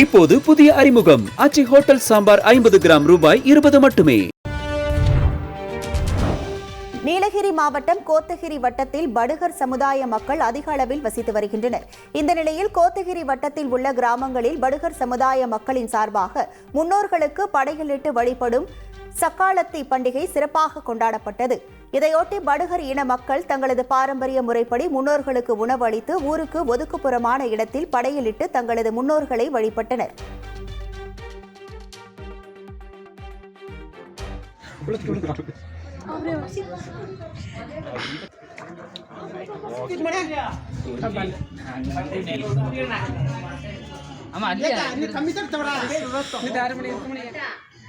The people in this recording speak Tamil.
இப்போது புதிய அறிமுகம். அச்சி ஹோட்டல் சாம்பார் ஐம்பது கிராம் ரூபாய் இருபது மட்டுமே. நீலகிரி மாவட்டம் கோத்தகிரி வட்டத்தில் படுகர் சமுதாய மக்கள் அதிக அளவில் வசித்து வருகின்றனர். இந்த நிலையில் கோத்தகிரி வட்டத்தில் உள்ள கிராமங்களில் படுகர் சமுதாய மக்களின் சார்பாக முன்னோர்களுக்கு படையலிட்டு வழிபடும் சக்காலத்தி பண்டிகை சிறப்பாக கொண்டாடப்பட்டது. இதையொட்டி படுகர் இன மக்கள் தங்களது பாரம்பரிய முறைப்படி முன்னோர்களுக்கு உணவு அளித்து ஊருக்கு ஒதுக்குப்புறமான இடத்தில் படையலிட்டு தங்களது முன்னோர்களை வழிபட்டனர்.